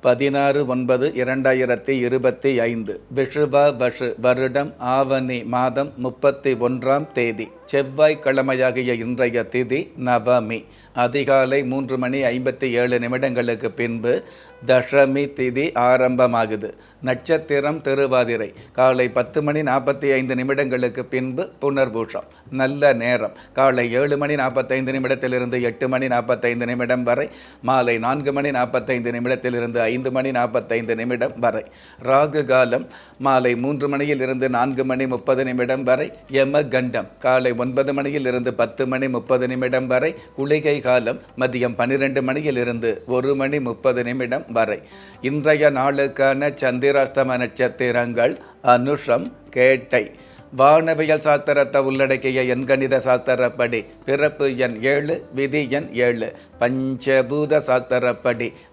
பதினாறு ஒன்பது இரண்டாயிரத்தி இருபத்தி ஐந்து விஷுவ பஷு வருடம் ஆவணி மாதம் முப்பத்தி ஒன்றாம் தேதி செவ்வாய்க்கிழமையாகிய இன்றைய திதி நவமி. அதிகாலை மூன்று மணி ஐம்பத்தி ஏழு நிமிடங்களுக்கு பின்பு தசமி திதி ஆரம்பமாகுது. நட்சத்திரம் திருவாதிரை. காலை பத்து மணி நாற்பத்தி ஐந்து நிமிடங்களுக்கு பின்பு புனர்பூஷம். நல்ல நேரம். காலை ஏழு மணி நாற்பத்தைந்து நிமிடத்திலிருந்து எட்டு மணி நாற்பத்தைந்து நிமிடம் வரை. மாலை நான்கு மணி நாற்பத்தைந்து நிமிடத்திலிருந்து ஐந்து மணி நாற்பத்தைந்து நிமிடம் வரை. ராகு காலம் மாலை மூன்று மணியில் இருந்து நான்கு மணி முப்பது நிமிடம் வரை. யம கண்டம் காலை ஒன்பது மணியில் இருந்து பத்து மணி முப்பது நிமிடம் வரை. குளிகை காலம் மதியம் பன்னிரெண்டு மணியில் இருந்து ஒரு மணி முப்பது நிமிடம் வரை. இன்றைய நாளுக்கான சந்திராஷ்டம நட்சத்திரங்கள் அனுஷம் கேட்டை. வானவியல் சாஸ்திரத்தை உள்ளடக்கிய எண்கணித சாஸ்திரப்படி பிறப்பு எண் ஏழு விதி எண் ஏழு. பஞ்சபூத சாஸ்திரப்படி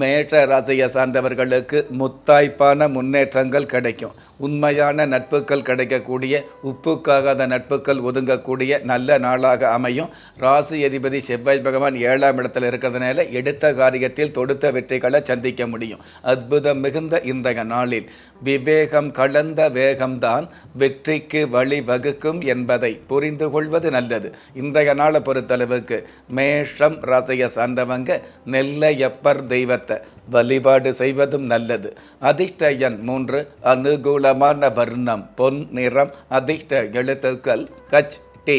மேஷ ராசியை சார்ந்தவர்களுக்கு முத்தாய்ப்பான முன்னேற்றங்கள் கிடைக்கும். உண்மையான நட்புகள் கிடைக்கக்கூடிய உப்புக்காகாத நட்புகள் ஒதுங்கக்கூடிய நல்ல நாளாக அமையும். ராசி அதிபதி செவ்வாய் பகவான் ஏழாம் இடத்தில் இருக்கிறதுனால எடுத்த காரியத்தில் தொடுத்த வெற்றிகளை சந்திக்க முடியும். அற்புதம் மிகுந்த இன்றைய நாளில். விவேகம் கலந்த வேகம்தான் வெற்றிக்கு வழி வகுக்கும் என்பதை புரிந்து கொள்வது நல்லது. இன்றைய நாளை பொறுத்தளவுக்கு மேஷம் ராசியை சார்ந்தவங்க நெல்லையப்பர் தெய்வத்தை வழிபாடு செய்வதும் நல்லது. அதிர்ஷ்ட எண் மூன்று அனுகூலமான வர்ணம் பொன் நிறம் அதிர்ஷ்ட எழுத்துக்கள் கச் டி.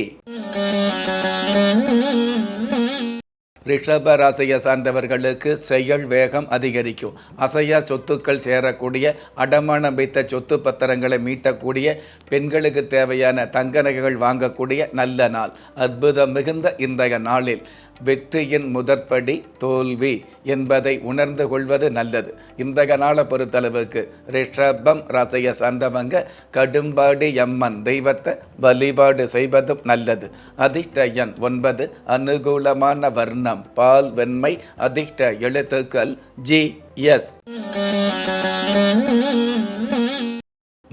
ரிஷப ராசியை சார்ந்தவர்களுக்கு செயல் வேகம் அதிகரிக்கும். அசையா சொத்துக்கள் சேரக்கூடிய அடமானம் வைத்த சொத்து பத்திரங்களை மீட்டக்கூடிய பெண்களுக்கு தேவையான தங்க நகைகள் வாங்கக்கூடிய நல்ல நாள். அற்புதம் மிகுந்த இன்றைய நாளில். வெற்றியின் முதற்படி தோல்வி என்பதை உணர்ந்து கொள்வது நல்லது. இன்றைய நாளை பொறுத்தளவுக்கு ரிஷபம் ராசியை சார்ந்தவங்க கடும்பாடி எம்மன் தெய்வத்தை வழிபாடு செய்வதும் நல்லது. அதிர்ஷ்டயன் ஒன்பது அனுகூலமான வர்ணம் பால் வெண்மை அதிர்ஷ்ட எழுத்துக்கள் ஜி எஸ்.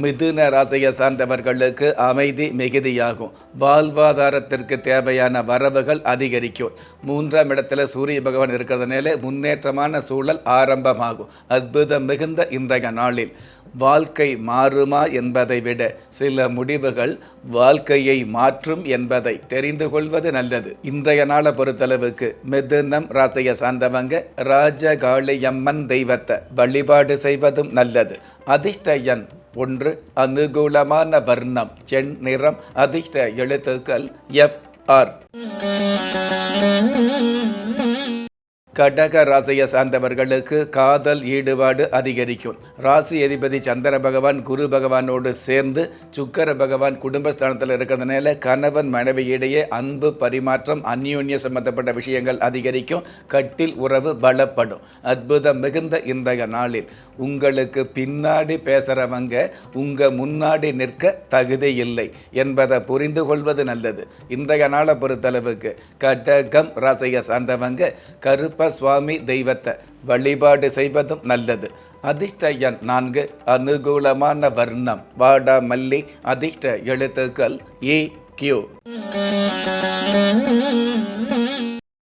மிதுன ராசியை சார்ந்தவர்களுக்கு அமைதி மிகுதியாகும். வாழ்வாதாரத்திற்கு தேவையான வரவுகள் அதிகரிக்கும். மூன்றாம் இடத்துல சூரிய பகவான் இருக்கிறதுனால முன்னேற்றமான சூழல் ஆரம்பமாகும். அற்புதம் மிகுந்த இன்றைய நாளில். வாழ்க்கை மாறுமா என்பதை விட சில முடிவுகள் வாழ்க்கையை மாற்றும் என்பதை தெரிந்து கொள்வது நல்லது. இன்றைய நாளை பொறுத்தளவுக்கு மிதுனம் ராசியை சார்ந்தவங்க ராஜகாளியம்மன் தெய்வத்தை வழிபாடு செய்வதும் நல்லது. அதிர்ஷ்ட எண் ஒன்று அனுகூலமான வர்ணம். செண் நிறம் அதிர்ஷ்ட எழுத்துக்கள் எஃப் ஆர் கடக ராசியை சார்ந்தவர்களுக்கு காதல் ஈடுபாடு அதிகரிக்கும். ராசி அதிபதி சந்திர பகவான் குரு பகவானோடு சேர்ந்து சுக்கர பகவான் குடும்பஸ்தானத்தில் இருக்கிறதுனால கணவன் மனைவியிடையே அன்பு பரிமாற்றம் அந்யூன்ய சம்பந்தப்பட்ட விஷயங்கள் அதிகரிக்கும். கட்டில் உறவு பலப்படும். அற்புதம் மிகுந்த இன்றைய நாளில் உங்களுக்கு பின்னாடி பேசுகிறவங்க உங்கள் முன்னாடி நிற்க தகுதி இல்லை என்பதை புரிந்து கொள்வது நல்லது. இன்றைய நாளை பொறுத்தளவுக்கு கடகம் ராசியை சார்ந்தவங்க கருப்ப சுவாமி தெய்வத்தை வழிபாடு செய்வதும் நல்லது. அதிர்ஷ்ட எண் நான்கு அனுகூலமான வர்ணம். வாடாமல்லி அதிர்ஷ்ட எழுத்துக்கள் இ கியூ.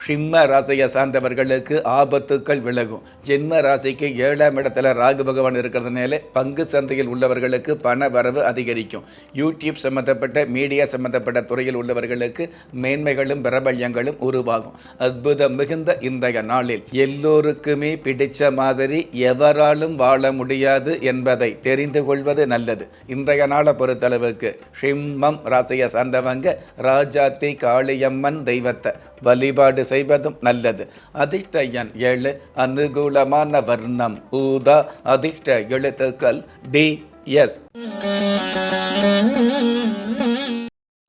சிம்ம ராசியை சார்ந்தவர்களுக்கு ஆபத்துக்கள் விலகும். ஜென்ம ராசிக்கு ஏழாம் இடத்துல ராகு பகவான் இருக்கிறதுனால பங்கு சந்தையில் உள்ளவர்களுக்கு பண வரவு அதிகரிக்கும். யூடியூப் சம்பந்தப்பட்ட மீடியா சம்பந்தப்பட்ட துறையில் உள்ளவர்களுக்கு மேன்மைகளும் பிரபல்யங்களும் உருவாகும். அற்புதம் மிகுந்த இன்றைய நாளில் எல்லோருக்குமே பிடிச்ச மாதிரி எவராலும் வாழ முடியாது என்பதை தெரிந்து கொள்வது நல்லது. இன்றைய நாளை பொறுத்தளவுக்கு சிம்மம் ராசியை சார்ந்தவங்க ராஜாத்தி காளியம்மன் தெய்வத்தை வழிபாடு செய்வதும் நல்லது. அதிர்ஷ்ட எண் ஏழு அனுகூலமான வர்ணம் ஊதா அதிர்ஷ்ட எழுத்துக்கள் டி எஸ்.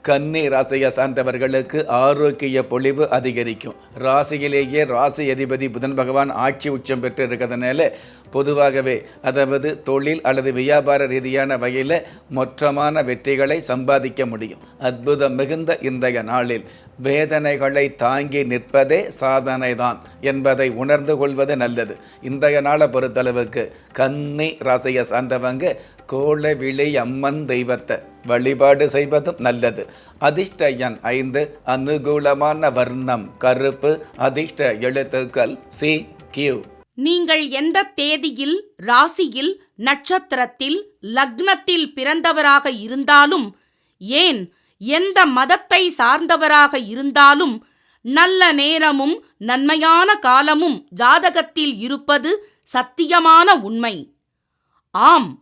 கன்னி ராசியை சார்ந்தவர்களுக்கு ஆரோக்கிய பொழிவு அதிகரிக்கும். ராசியிலேயே ராசி அதிபதி புதன் பகவான் ஆட்சி உச்சம் பெற்று இருக்கிறதுனால பொதுவாகவே அதாவது தொழில் அல்லது வியாபார ரீதியான வகையில் மொற்றமான வெற்றிகளை சம்பாதிக்க முடியும். அற்புதம் மிகுந்த இன்றைய நாளில் வேதனைகளை தாங்கி நிற்பதே சாதனை தான் என்பதை உணர்ந்து கொள்வது நல்லது. இன்றைய நாளை பொறுத்தளவுக்கு கன்னி ராசியை சார்ந்தவங்க கோலவிழி அம்மன் தெய்வத்தை வழிபாடு செய்வதும் நல்லது. அதிர்ஷ்ட எண் ஐந்து அனுகூலமான வர்ணம் கருப்பு அதிர்ஷ்ட எழுத்துக்கள் சி கியூ நீங்கள் எந்த தேதியில் ராசியில் நட்சத்திரத்தில் லக்னத்தில் பிறந்தவராக இருந்தாலும் ஏன் எந்த மதத்தை சார்ந்தவராக இருந்தாலும் நல்ல நேரமும் நன்மையான காலமும் ஜாதகத்தில் இருப்பது சத்தியமான உண்மை. ஆம்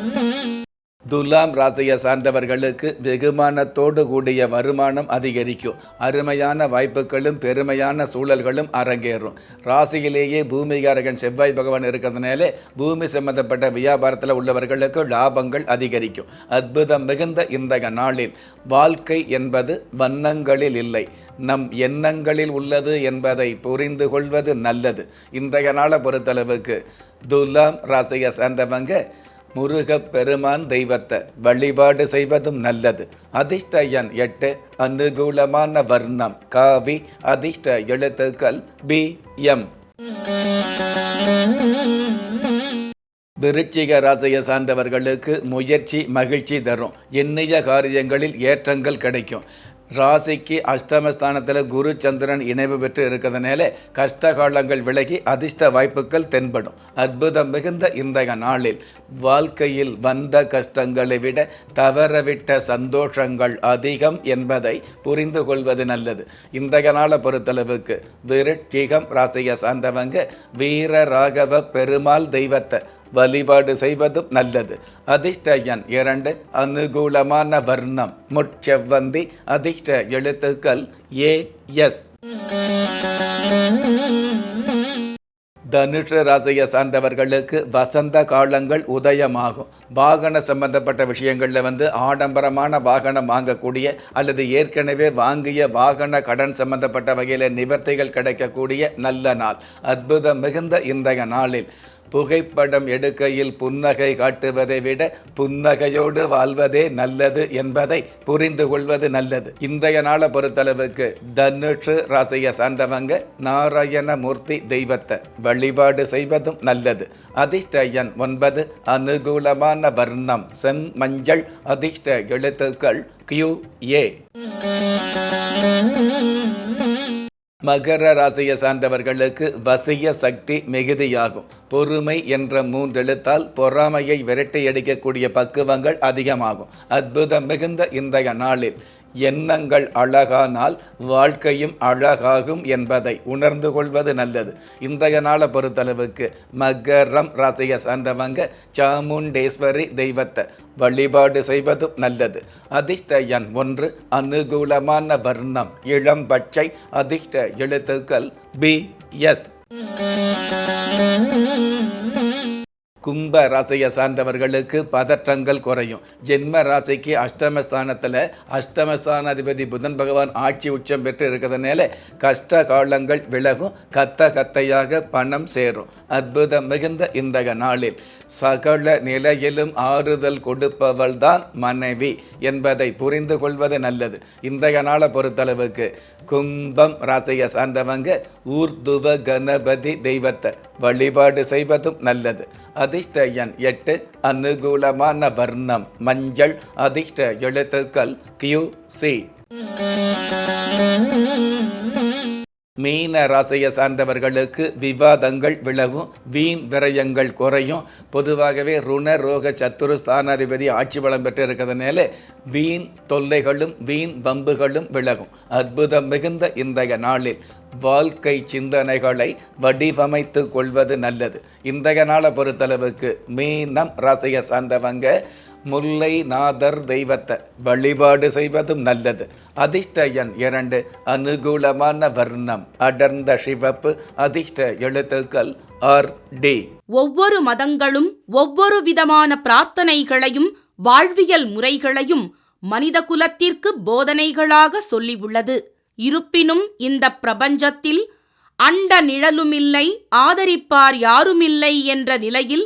துலாம் ராசியை சார்ந்தவர்களுக்கு வெகுமானத்தோடு கூடிய வருமானம் அதிகரிக்கும். அருமையான வாய்ப்புகளும் பெருமையான சூழல்களும் அரங்கேறும். ராசியிலேயே பூமிகாரகன் செவ்வாய் பகவான் இருக்கிறதுனாலே பூமி சம்பந்தப்பட்ட வியாபாரத்தில் உள்ளவர்களுக்கு லாபங்கள் அதிகரிக்கும். அற்புதம் மிகுந்த இன்றைய நாளில் வாழ்க்கை என்பது வண்ணங்களில் இல்லை. நம் எண்ணங்களில் உள்ளது என்பதை புரிந்து கொள்வது நல்லது. இன்றைய நாளை பொறுத்தளவுக்கு துலாம் ராசியை சார்ந்தவங்க முருகப் பெருமான் தெய்வத்தை வழிபாடு செய்வதும் நல்லது. அதிர்ஷ்ட எண் எட்டு அனுகூலமான வர்ணம். காவி அதிர்ஷ்ட எழுத்துக்கள் பி எம். விருச்சிக ராசியை சார்ந்தவர்களுக்கு முயற்சி மகிழ்ச்சி தரும். எண்ணிய காரியங்களில் ஏற்றங்கள் கிடைக்கும். ராசிக்கு அஷ்டமஸ்தானத்தில் குரு சந்திரன் இணைவு பெற்று இருக்கிறதுனால கஷ்ட காலங்கள் விலகி அதிர்ஷ்ட வாய்ப்புகள் தென்படும். அற்புதம் மிகுந்த இன்றைய நாளில் வாழ்க்கையில் வந்த கஷ்டங்களை விட தவறவிட்ட சந்தோஷங்கள் அதிகம் என்பதை புரிந்து கொள்வது நல்லது. இன்றைய நாளை பொறுத்தளவுக்கு விருட்சிகம் ராசியை சார்ந்தவங்க வீர ராகவ பெருமாள் தெய்வத்தை வழிபாடு செய்வதும் நல்லது. அதிர்ஷ்ட எண் இரண்டு அனுகூலமான வர்ணம். முட்செவ்வந்தி அதிர்ஷ்ட எழுத்துக்கள் ஏ எஸ். தனுஷ ராசியை சார்ந்தவர்களுக்கு வசந்த காலங்கள் உதயமாகும். வாகன சம்பந்தப்பட்ட விஷயங்களில் வந்து ஆடம்பரமான வாகனம் வாங்கக்கூடிய அல்லது ஏற்கனவே வாங்கிய வாகன கடன் சம்பந்தப்பட்ட வகையில் நிவர்த்திகள் கிடைக்கக்கூடிய நல்ல நாள். அற்புதம் மிகுந்த இன்றைய நாளில். புகைப்படம் எடுக்கையில் புன்னகை காட்டுவதை விட புன்னகையோடு வாழ்வதே நல்லது என்பதை புரிந்து கொள்வது நல்லது. இன்றைய நாளை பொறுத்தளவுக்கு தனுஷு ராசியை சார்ந்தவங்க நாராயணமூர்த்தி தெய்வத்தை வழிபாடு செய்வதும் நல்லது. அதிர்ஷ்டயன் ஒன்பது அனுகூலமான வர்ணம் செம் மஞ்சள் அதிர்ஷ்ட எழுத்துக்கள் கியூ ஏ. மகர ராசியை சார்ந்தவர்களுக்கு வசிய சக்தி மிகுதியாகும். பொறுமை என்ற மூன்றெழுத்தால் பொறாமையை விரட்டி அடிக்கக்கூடிய பக்குவங்கள் அதிகமாகும். அற்புதம் மிகுந்த இன்றைய நாளில். எண்ணங்கள் அழகானால் வாழ்க்கையும் அழகாகும் என்பதை உணர்ந்து கொள்வது நல்லது. இன்றைய நாளை பொறுத்தளவுக்கு மகரம் ராசியை சார்ந்தவங்க சாமுண்டேஸ்வரி தெய்வத்தை வழிபாடு செய்வதும் நல்லது. அதிர்ஷ்ட எண் ஒன்று அனுகூலமான வர்ணம் இளம் பச்சை அதிர்ஷ்ட எழுத்துக்கள் பி எஸ். கும்ப ராசியை சார்ந்தவர்களுக்கு பதற்றங்கள் குறையும். ஜென்ம ராசிக்கு அஷ்டமஸ்தானத்தில் அஷ்டமஸ்தானாதிபதி புதன் பகவான் ஆட்சி உச்சம் பெற்று இருக்கிறதுனால கஷ்ட காலங்கள் விலகும். கத்த கத்தையாக பணம் சேரும். அற்புதம் மிகுந்த இன்றைய நாளில் சகல நிலையிலும் ஆறுதல் கொடுப்பவள் தான் மனைவி என்பதை புரிந்து கொள்வது நல்லது. இன்றைய நாளை பொறுத்தளவுக்கு கும்பம் ராசியை சார்ந்தவங்க ஊர்துவ கணபதி தெய்வத்தை வழிபாடு செய்வதும் நல்லது. அதிர்ஷ்ட எண் எட்டு அனுகூலமான வர்ணம் மஞ்சள் அதிர்ஷ்ட எழுத்துக்கள் கியூ சி மீன ராசியை சார்ந்தவர்களுக்கு விவாதங்கள் விலகும் வீண் விரயங்கள் குறையும். பொதுவாகவே ருண ரோக சத்துரு ஸ்தானாதிபதி ஆட்சி பலம் பெற்று இருக்கிறதுனால வீண் தொல்லைகளும் வீண் பம்புகளும் விலகும். அற்புதம் மிகுந்த இன்றைய நாளில் வாழ்க்கை சிந்தனைகளை வடிவமைத்து கொள்வது நல்லது. இன்றைய நாளை பொறுத்தளவுக்கு மீனம் ராசியை சார்ந்தவங்க முல்லை நாதர் தெய்வத்தை வழிபாடு செய்வதும் நல்லது. அதிர்ஷ்டயன் இரண்டு அனுகூலமான வர்ணம் அடர்ந்த சிவப்பு. அதிர்ஷ்ட எழுத்துக்கள் ஆர் டி. ஒவ்வொரு மதங்களும் ஒவ்வொரு விதமான பிரார்த்தனைகளையும் வாழ்வியல் முறைகளையும் மனித குலத்திற்கு போதனைகளாக சொல்லியுள்ளது இருப்பினும் இந்த பிரபஞ்சத்தில் அண்ட நிழலுமில்லை ஆதரிப்பார் யாருமில்லை என்ற நிலையில்